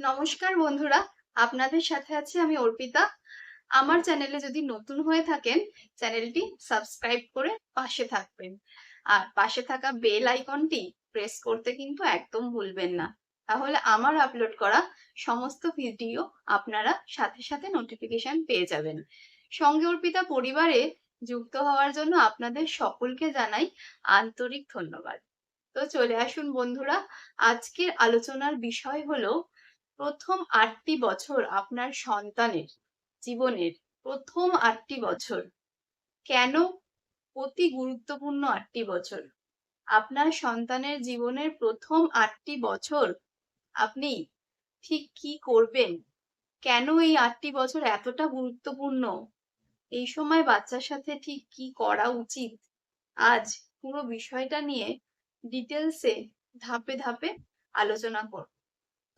নমস্কার বন্ধুরা, আপনাদের সাথে আছি আমি অর্পিতা। আমার চ্যানেলে যদি নতুন হয়ে থাকেন, চ্যানেলটি সাবস্ক্রাইব করে পাশে থাকবেন। আর পাশে থাকা বেল আইকনটি প্রেস করতে কিন্তু একদম ভুলবেন না। তাহলে আমার আপলোড করা সমস্ত ভিডিও আপনারা সাথে সাথে নোটিফিকেশন পেয়ে যাবেন। সঙ্গে অর্পিতা পরিবারে যুক্ত হওয়ার জন্য আপনাদের সকলকে জানাই আন্তরিক ধন্যবাদ। তো চলে আসুন বন্ধুরা, আজকের আলোচনার বিষয় হলো প্রথম আটটি বছর আপনার সন্তানের জীবনের প্রথম আটটি বছর। কেন? অতি গুরুত্বপূর্ণ আটটি বছর। আপনার সন্তানের জীবনের প্রথম আটটি বছর আপনি ঠিক কি করবেন? কেন এই আটটি বছর এতটা গুরুত্বপূর্ণ? এই সময় বাচ্চার সাথে ঠিক কি করা উচিত? আজ পুরো বিষয়টা নিয়ে ডিটেলসে ধাপে ধাপে আলোচনা করব।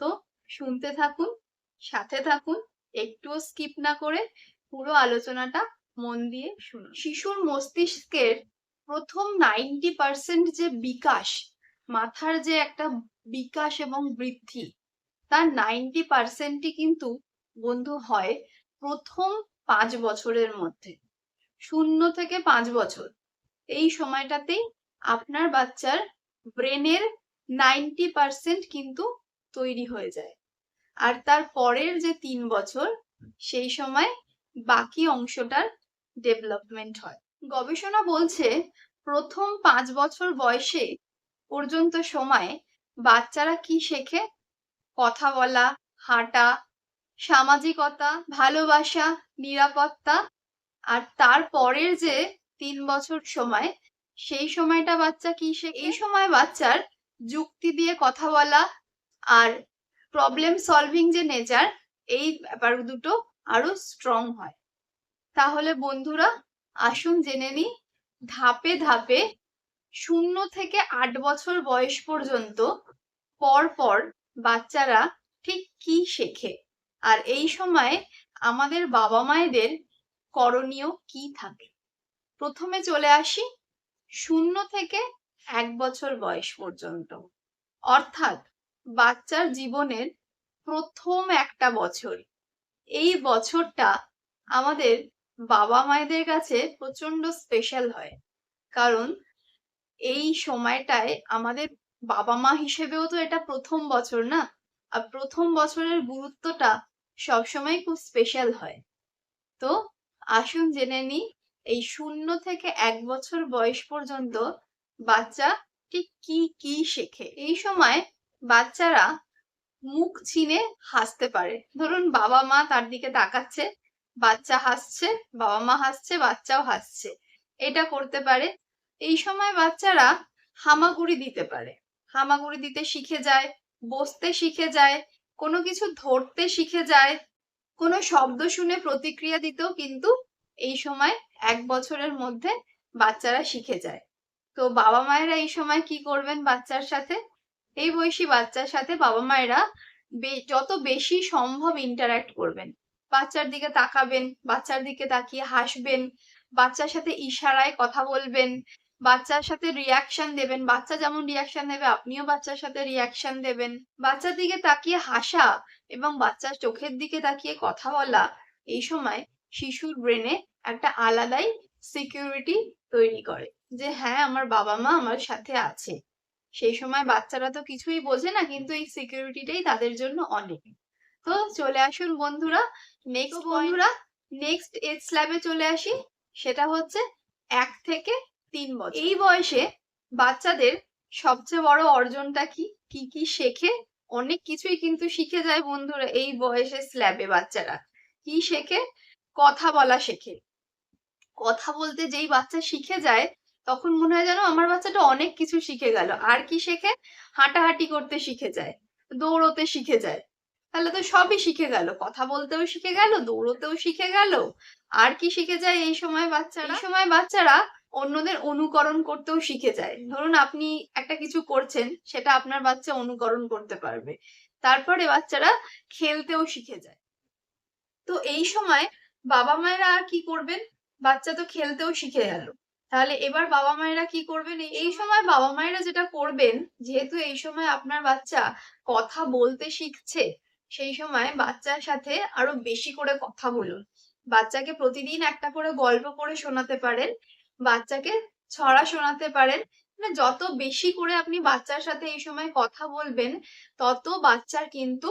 তো শুনতে থাকুন, সাথে থাকুন, একটুও স্কিপ না করে পুরো আলোচনাটা মন দিয়ে শুনুন। শিশুর মস্তিষ্কের প্রথম নাইনটি পার্সেন্ট যে বিকাশ, মাথার যে একটা বিকাশ এবং বৃদ্ধি, তার নাইনটি পার্সেন্টই কিন্তু বন্ধু হয় প্রথম পাঁচ বছরের মধ্যে। শূন্য থেকে পাঁচ বছর, এই সময়টাতেই আপনার বাচ্চার ব্রেনের নাইনটি পার্সেন্ট কিন্তু তৈরি হয়ে যায়। আর তার পরের যে তিন বছর, সেই সময় বাকি অংশটার ডেভেলপমেন্ট হয়। গবেষণা বলছে, প্রথম পাঁচ বছর বয়সে পর্যন্ত সময়ে বাচ্চারা কি শেখে? কথা বলা, হাঁটা, সামাজিকতা, ভালোবাসা, নিরাপত্তা আর তার পরের যে তিন বছর সময়, সেই সময়টা বাচ্চা কি শেখে? এই সময় বাচ্চার যুক্তি দিয়ে কথা বলা আর প্রবলেম সলভিং যে নেচার এই ব্যাপার দুটো আরও স্ট্রং হয়। তাহলে বন্ধুরা, আসুন জেনে নি ধাপে ধাপে শূন্য থেকে আট বছর বয়স পর্যন্ত পর পর বাচ্চারা ঠিক কি শেখে? আর এই সময়ে আমাদের বাবা মায়েদের করণীয় কি থাকে? প্রথমে চলে আসি, শূন্য থেকে এক বছর বয়স পর্যন্ত। অর্থাৎ বাচ্চার জীবনের প্রথম একটা বছর। এই বছরটা আমাদের বাবা মায়েদের কাছে প্রচণ্ড স্পেশাল হয়। কারণ এই সময়টায় আমাদের বাবা মা হিসেবেও তো এটা প্রথম বছর না? আর প্রথম বছরের গুরুত্বটা সবসময় খুব স্পেশাল হয়। তো আসুন জেনে নি এই শূন্য থেকে এক বছর বয়স পর্যন্ত বাচ্চা ঠিক কি কি শেখে? এই সময় বাচ্চারা মুখ চিনে হাসতে পারে। ধরুন বাবা মা তার দিকে তাকাচ্ছে, বাচ্চা হাসছে, বাবা মা হাসছে, বাচ্চাও হাসছে। এটা করতে পারে। এই সময় বাচ্চারা হামাগুড়ি দিতে পারে। হামাগুড়ি দিতে শিখে যায়, বসতে শিখে যায়, কোনো কিছু ধরতে শিখে যায়, কোনো শব্দ শুনে প্রতিক্রিয়া দিতেও কিন্তু এই সময় এক বছরের মধ্যে বাচ্চারা শিখে যায়। তো বাবা মায়েরা এই সময় কি করবেন বাচ্চার সাথে? এই বয়সী বাচ্চার সাথে বাবা মায়েরা যত বেশি সম্ভব ইন্টারাক্ট করবেন। বাচ্চার দিকে তাকাবেন, বাচ্চার দিকে তাকিয়ে হাসবেন, বাচ্চার সাথে ইশারায় কথা বলবেন, বাচ্চার সাথে রিয়াকশন দেবেন। বাচ্চা যেমন রিয়াকশন দেবে আপনিও বাচ্চার সাথে রিয়াকশন দেবেন। বাচ্চার দিকে তাকিয়ে হাসা এবং বাচ্চার চোখের দিকে তাকিয়ে কথা বলা, এই সময় শিশুর ব্রেনে একটা আলাদাই সিকিউরিটি তৈরি করে যে হ্যাঁ আমার বাবা মা আমার সাথে আছে। সেই সময় বাচ্চারা তো কিছুই বোঝে না কিন্তু এই সিকিউরিটিটাই তাদের জন্য অনেক। তো চলে আসুন বন্ধুরা নেক্সট বন্ধুরা নেক্সট এজ স্ল্যাবে চলে আসি। সেটা হচ্ছে এক থেকে তিন বছর। এই বয়সে বাচ্চাদের সবচেয়ে বড় অর্জনটা কি? কি কি শেখে? অনেক কিছুই কিন্তু শিখে যায় বন্ধুরা এই বয়সে স্ল্যাবে বাচ্চারা। কি শেখে? কথা বলা শেখে। কথা বলতে যেই বাচ্চা শিখে যায় তখন মনে হয় যেন আমার বাচ্চাটা অনেক কিছু শিখে গেল। আর কি শেখে? হাঁটাহাঁটি করতে শিখে যায় দৌড়তে শিখে যায়। তাহলে তো সবই শিখে গেল। কথা বলতেও শিখে গেল দৌড়তেও শিখে গেল। আর কি শিখে যায় এই সময় বাচ্চারা? এই সময় বাচ্চারা অন্যদের অনুকরণ করতেও শিখে যায়। ধরুন আপনি একটা কিছু করছেন সেটা আপনার বাচ্চা অনুকরণ করতে পারবে। তারপরে বাচ্চারা খেলতেও শিখে যায়। তো এই সময় বাবা মায়েরা আর কি করবেন? বাচ্চা তো খেলতেও শিখে গেল। তাহলে এবার বাবা মায়েরা কি করবেন? এই সময় বাবা মায়েরা যেটা করবেন, যেহেতু এই সময় আপনার বাচ্চা কথা বলতে শিখছে, সেই সময় বাচ্চার সাথে আরও বেশি করে কথা বলুন। বাচ্চাকে প্রতিদিন একটা করে গল্প করে শোনাতে পারেন, বাচ্চাকে ছড়া শোনাতে পারেন। মানে যত বেশি করে আপনি বাচ্চার সাথে এই সময় কথা বলবেন, তত বাচ্চার কিন্তু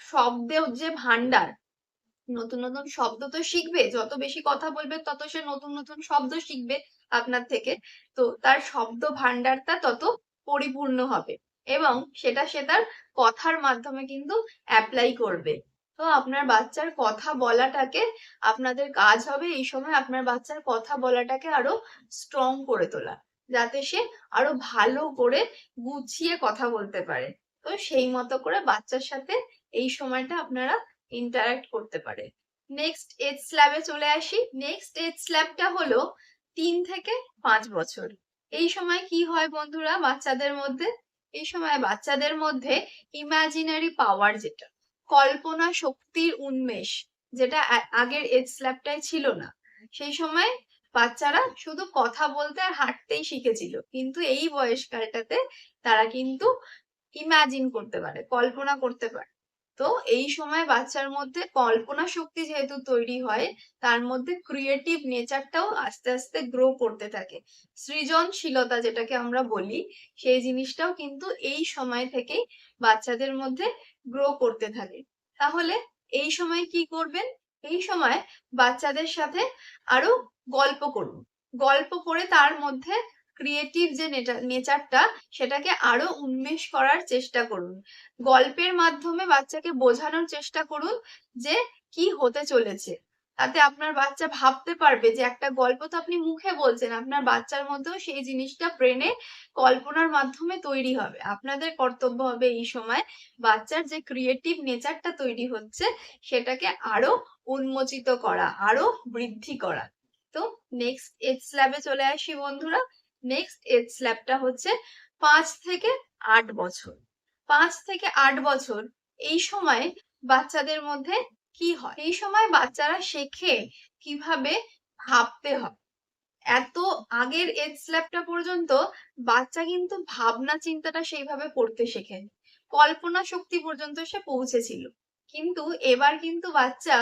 শব্দের যে ভান্ডার নতুন নতুন শব্দ তো শিখবে, যত বেশি কথা বলবে তত সে নতুন নতুন শব্দ শিখবে। আপনার থেকে। তো তার শব্দ ভান্ডারটা তত পরিপূর্ণ হবে এবং সেটা সে তার কথার মাধ্যমে কিন্তু অ্যাপ্লাই করবে। তো আপনার বাচ্চার কথা বলাটাকে আপনাদের কাজ হবে এই সময় আপনার বাচ্চার কথা বলাটাকে আরও স্ট্রং করে তোলা, যাতে সে আরও ভালো করে গুছিয়ে কথা বলতে পারে। তো সেই মতো করে বাচ্চার সাথে এই সময়টা আপনারা ইন্টারাক্ট করতে পারে। নেক্সট এজ স্ল্যাবে চলে আসি। নেক্সট এজ স্ল্যাবটা হলো তিন থেকে পাঁচ বছর। এই সময় কি হয় বন্ধুরা বাচ্চাদের মধ্যে? এই সময় বাচ্চাদের মধ্যে ইমাজিনারি পাওয়ার যেটা, কল্পনা শক্তির উন্মেষ যেটা আগের এজ স্ল্যাবটায় ছিল না। সেই সময় বাচ্চারা শুধু কথা বলতে আর হাঁটতেই শিখেছিল। কিন্তু এই বয়সকালটাতে তারা কিন্তু ইমাজিন করতে পারে, কল্পনা করতে পারে। তো এই সময় বাচ্চার মধ্যে কল্পনা শক্তি যেহেতু তৈরি হয়, তার মধ্যে ক্রিয়েটিভ নেচারটাও আস্তে আস্তে গ্রো করতে থাকে। সৃজনশীলতা যেটাকে আমরা বলি, সেই জিনিসটাও কিন্তু এই সময় থেকেই বাচ্চাদের মধ্যে গ্রো করতে থাকে। তাহলে এই সময় কি করবেন? এই সময় বাচ্চাদের সাথে আরও গল্প করুন। গল্প করে তার মধ্যে ক্রিয়েটিভ যে নেচারটা সেটাকে আরও উন্মেষ করার চেষ্টা করুন। গল্পের মাধ্যমে বাচ্চাকে বোঝানোর চেষ্টা করুন যে কি হতে চলেছে। তাতে আপনার বাচ্চা ভাবতে পারবে যে একটা গল্প তো আপনি মুখে বলছেন, আপনার বাচ্চার মধ্যেও সেই জিনিসটা ব্রেনে কল্পনার মাধ্যমে তৈরি হবে। আপনাদের কর্তব্য হবে এই সময় বাচ্চার যে ক্রিয়েটিভ নেচারটা তৈরি হচ্ছে, সেটাকে আরও উন্মোচিত করা, আরও বৃদ্ধি করা। তো নেক্সট এজ স্ল্যাবে চলে আসি বন্ধুরা। নেক্সট এজ স্ল্যাবটা হচ্ছে পাঁচ থেকে আট বছর। পাঁচ থেকে আট বছর, এই সময় বাচ্চাদের মধ্যে কি হয়? এই সময় বাচ্চারা শেখে কীভাবে ভাবতে হয়। এত আগের এজ স্ল্যাবটা পর্যন্ত বাচ্চা কিন্তু ভাবনা চিন্তাটা সেইভাবে করতে শেখেনি। কল্পনা শক্তি পর্যন্ত সে পৌঁছেছিল। কিন্তু এবার কিন্তু বাচ্চা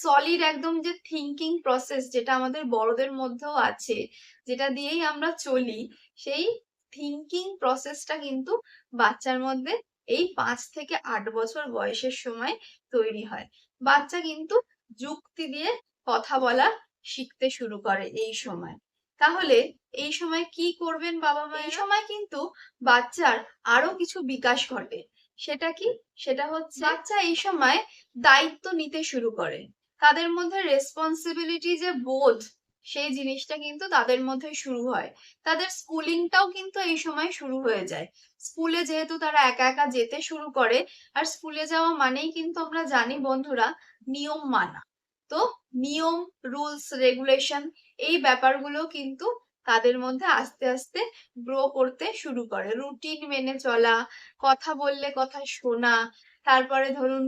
সলিড একদম যে থিঙ্কিং প্রসেস যেটা আমাদের বড়দের মধ্যেও আছে, যেটা দিয়েই আমরা চলি, সেই থিঙ্কিং প্রসেসটা কিন্তু বাচ্চার মধ্যে এই পাঁচ থেকে আট বছর বয়সের সময় তৈরি হয়। বাচ্চা কিন্তু যুক্তি দিয়ে কথা বলা শিখতে শুরু করে এই সময়। তাহলে এই সময় কি করবেন বাবা মা এই সময় কিন্তু বাচ্চার আরও কিছু বিকাশ ঘটে। সেটা কি? সেটা হচ্ছে বাচ্চা এই সময় দায়িত্ব নিতে শুরু করে। তাদের মধ্যে রেসপন্সিবিলিটি যে বোধ সেই জিনিসটা কিন্তু তাদের মধ্যে শুরু হয়। তাদের স্কুলিংটাও কিন্তু এই সময় শুরু হয়ে যায়। স্কুলে যেহেতু তারা একা একা যেতে শুরু করে আর স্কুলে যাওয়া মানেই কিন্তু আমরা জানি বন্ধুরা নিয়ম মানা। তো নিয়ম রুলস রেগুলেশন এই ব্যাপারগুলো কিন্তু তাদের মধ্যে আস্তে আস্তে গ্রো করতে শুরু করে। রুটিন মেনে চলা, কথা বললে কথা শোনা, তারপরে ধরুন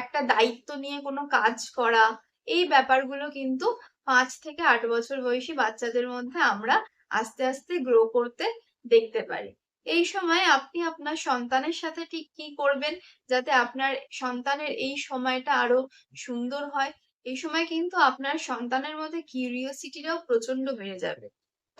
একটা দায়িত্ব নিয়ে কোনো কাজ করা, এই ব্যাপারগুলো কিন্তু পাঁচ থেকে আট বছর বয়সী বাচ্চাদের মধ্যে আমরা আস্তে আস্তে গ্রো করতে দেখতে পারি। এই সময় আপনি আপনার সন্তানের সাথে ঠিক কি করবেন যাতে আপনার সন্তানের এই সময়টা আরও সুন্দর হয়? এই সময় কিন্তু আপনার সন্তানের মধ্যে কিউরিওসিটিটাও প্রচণ্ড বেড়ে যাবে।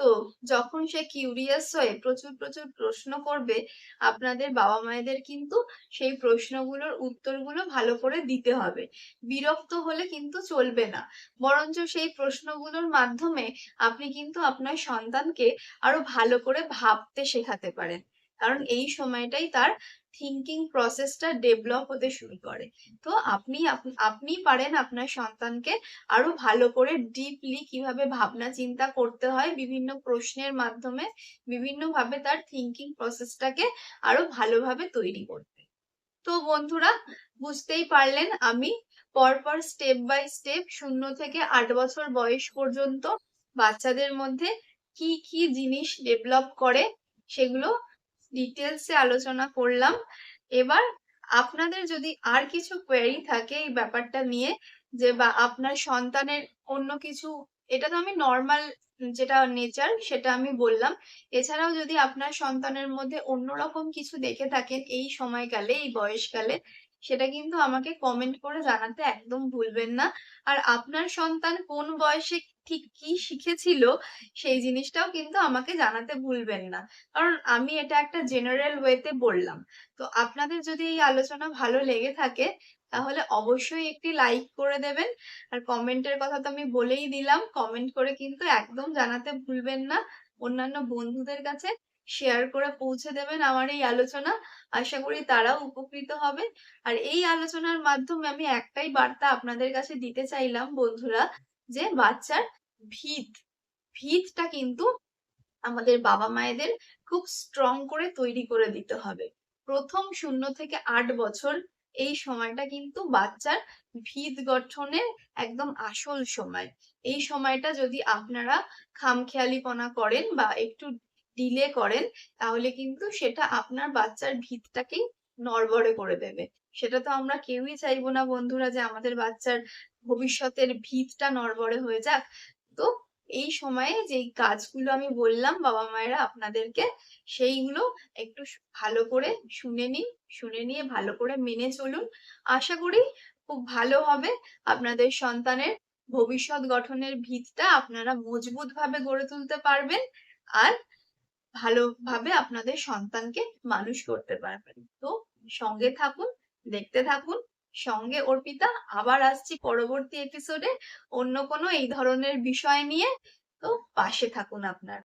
তো যখন সে কিউরিয়াস হয়ে প্রচুর প্রচুর প্রশ্ন করবে, আপনাদের বাবা মায়েদের কিন্তু সেই প্রশ্নগুলোর উত্তরগুলো ভালো করে দিতে হবে। বিরক্ত হলে কিন্তু চলবে না। বরঞ্চ সেই প্রশ্নগুলোর মাধ্যমে আপনি কিন্তু আপনার সন্তানকে আরও ভালো করে ভাবতে শেখাতে পারেন। কারণ এই সময়টাই তার থিঙ্কিং প্রসেসটা ডেভেলপ হতে শুরু করে। তো আপনি আপনি পারেন আপনার সন্তানকে আরও ভালো করে ডিপলি কীভাবে ভাবনা চিন্তা করতে হয়, বিভিন্ন প্রশ্নের মাধ্যমে বিভিন্ন ভাবে তার থিঙ্কিং প্রসেসটাকে আরও ভালোভাবে তৈরি করতে। তো বন্ধুরা, বুঝতেই পারলেন আমি পরপর স্টেপ বাই স্টেপ শূন্য থেকে আট বছর বয়স পর্যন্ত বাচ্চাদের মধ্যে কি কি জিনিস ডেভেলপ করে সেগুলো ডিটেলসে আলোচনা করলাম। এবার আপনাদের যদি আর কিছু কোয়েরি থাকে এই ব্যাপারটা নিয়ে, যে বা আপনার সন্তানের অন্য কিছু, এটা তো আমি নর্মাল যেটা নেচার সেটা আমি বললাম। এছাড়াও যদি আপনার সন্তানের মধ্যে অন্যরকম কিছু দেখে থাকেন এই সময়কালে, এই বয়সকালে সেটা কিন্তু আমাকে কমেন্ট করে জানাতে একদম ভুলবেন না। আর আপনার সন্তান কোন বয়সে ঠিক কি শিখেছিল সেই জিনিসটাও কিন্তু আমাকে জানাতে ভুলবেন না। কারণ আমি এটা একটা জেনারেল ওয়েতে বললাম। তো আপনাদের যদি এই আলোচনা ভালো লেগে থাকে, তাহলে অবশ্যই একটি লাইক করে দেবেন। আর কমেন্টের কথা তো আমি বলেই দিলাম। কমেন্ট করে কিন্তু একদম জানাতে ভুলবেন না। অন্যান্য বন্ধুদের কাছে শেয়ার করে পৌঁছে দেবেন আমার এই আলোচনা। আশা করি তারাও উপকৃত হবে। আর এই আলোচনার মাধ্যমে আমি একটাই বার্তা আপনাদের কাছে দিতে চাইলাম বন্ধুরা যে বাচ্চার ভিত, ভিতটা কিন্তু আমাদের বাবা-মায়েদের খুব স্ট্রং করে তৈরি করে দিতে হবে। ১ম ০ থেকে আট বছর এই সময়টা কিন্তু বাচ্চার ভিত গঠনের একদম আসল সময়। এই সময়টা যদি আপনারা খামখেয়ালিপনা করেন বা একটু ডিলে করেন, তাহলে কিন্তু সেটা আপনার বাচ্চার ভিতটাকেই নড়বড়ে করে দেবে। সেটা তো আমরা কেউই চাইব না বন্ধুরা যে আমাদের বাচ্চার ভবিষ্যতের ভিতটা নড়বড়ে হয়ে যাক। তো এই সময়ে যেই কাজগুলো আমি বললাম বাবা-মায়েরা আপনাদেরকে, সেইগুলো একটু ভালো করে শুনে নিন। শুনে নিয়ে ভালো করে মেনে চলুন। আশা করি খুব ভালো হবে। আপনাদের সন্তানের ভবিষ্যৎ গঠনের ভিতটা আপনারা মজবুত ভাবে গড়ে তুলতে পারবেন। আর ভালোভাবে আপনাদের সন্তানকে মানুষ করতে পারবেন। তো সঙ্গে থাকুন, দেখতে থাকুন। সঙ্গে অর্পিতা। আবার আসছি পরবর্তী এপিসোডে অন্য কোনো এই ধরনের বিষয় নিয়ে। তো পাশে থাকুন আপনারা।